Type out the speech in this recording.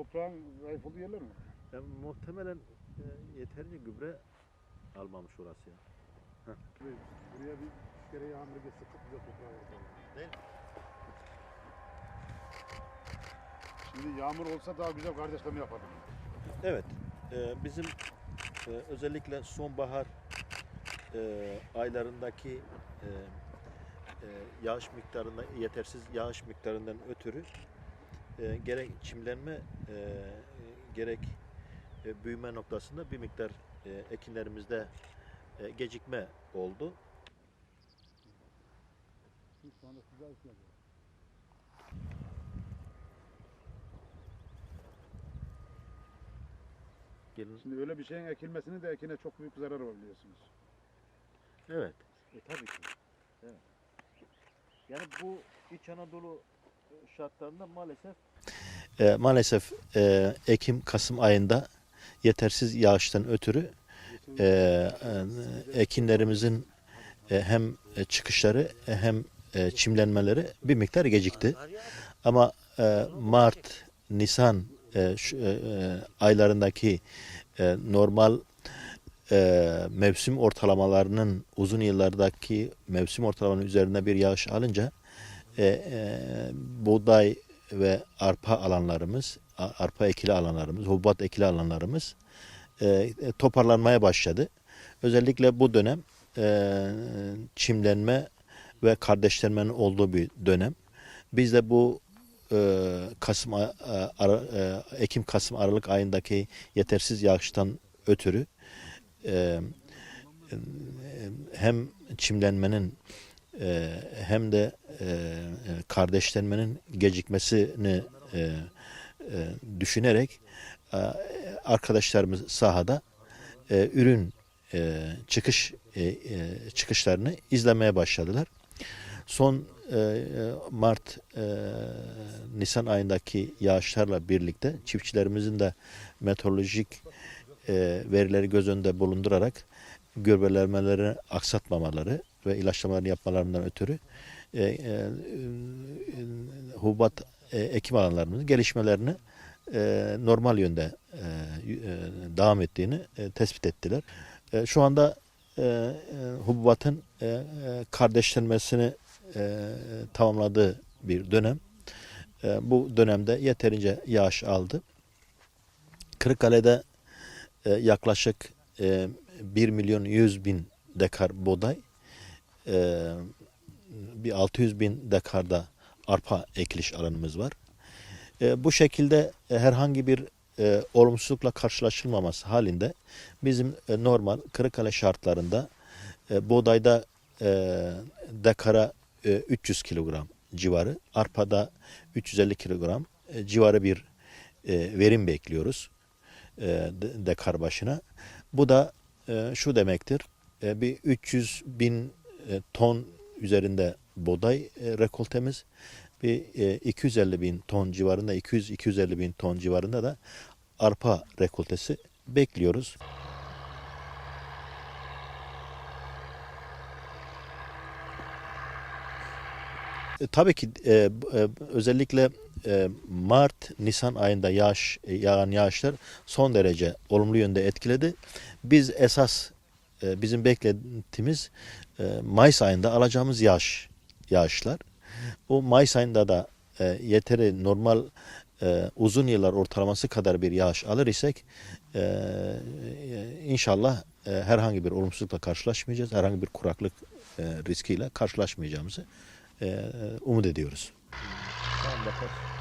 toprağın zayıf olduğu yerler mi? Yani muhtemelen e, yeterince gübre almamış orası ya. Buraya bir kere yağmur geçse çok güzel toprağı ortalama. Değil Şimdi yağmur olsa daha güzel kardeşleme yapardım. Evet. e, bizim e, özellikle sonbahar e, aylarındaki e, e, yağış miktarında yetersiz yağış miktarından ötürü e, gerek çimlenme e, gerek e, büyüme noktasında bir miktar e, ekinlerimizde e, gecikme oldu. Şu anda güzel. Gelin. Şimdi öyle bir şeyin ekilmesinin de ekine çok büyük zarar var biliyorsunuz. Evet. E tabii ki. Evet. Yani bu İç Anadolu şartlarında maalesef E, maalesef e, Ekim-Kasım ayında yetersiz yağıştan ötürü e, e, ekinlerimizin e, hem çıkışları e, hem e, çimlenmeleri bir miktar gecikti. Ama e, Mart, Nisan e, şu, e, e, aylarındaki e, normal e, mevsim ortalamalarının uzun yıllardaki mevsim ortalamanın üzerinde bir yağış alınca e, e, buğday ve arpa alanlarımız, arpa ekili alanlarımız, hububat ekili alanlarımız e, e, toparlanmaya başladı. Özellikle bu dönem e, çimlenme ve kardeşlenmenin olduğu bir dönem. Biz de bu e, Kasım, e, Ekim Kasım Aralık ayındaki yetersiz yağıştan ötürü e, hem çimlenmenin e, hem de kardeşlenmenin gecikmesini e, e, düşünerek e, arkadaşlarımız sahada e, ürün e, çıkış e, e, çıkışlarını izlemeye başladılar. Son e, e, Mart e, Nisan ayındaki yağışlarla birlikte çiftçilerimizin de meteorolojik e, verileri göz önünde bulundurarak gübrelenmelerini aksatmamaları ve ilaçlamalarını yapmalarından ötürü e, e, hububat e, ekim alanlarımızın gelişmelerini e, normal yönde e, e, devam ettiğini e, tespit ettiler. E, şu anda e, e, hububatın e, e, kardeşlenmesini e, tamamladığı bir dönem. E, bu dönemde yeterince yağış aldı. Kırıkkale'de e, yaklaşık e, 1 milyon 100 bin dekar buğday, e, bir 600 bin dekarda arpa ekiliş alanımız var. E, bu şekilde e, herhangi bir e, olumsuzlukla karşılaşılmaması halinde bizim e, normal Kırıkkale şartlarında e, buğdayda e, dekara e, 300 kilogram civarı, arpada 350 kilogram e, civarı bir e, verim bekliyoruz e, de- dekar başına. Bu da e, şu demektir. E, bir 300 bin e, ton üzerinde buğday e, rekoltemiz bir e, 250 bin ton civarında 200-250 bin ton civarında da arpa rekoltesi bekliyoruz. E, tabii ki e, e, özellikle e, Mart, Nisan ayında yağış e, yağan yağışlar son derece olumlu yönde etkiledi. Biz esas e, bizim beklentimiz e, Mayıs ayında alacağımız yağış yağışlar. Bu Mayıs ayında da e, yeteri normal uzun yıllar ortalaması kadar bir yağış alır isek inşallah herhangi bir olumsuzlukla karşılaşmayacağız. Herhangi bir kuraklık riskiyle karşılaşmayacağımızı umut ediyoruz. Tamam.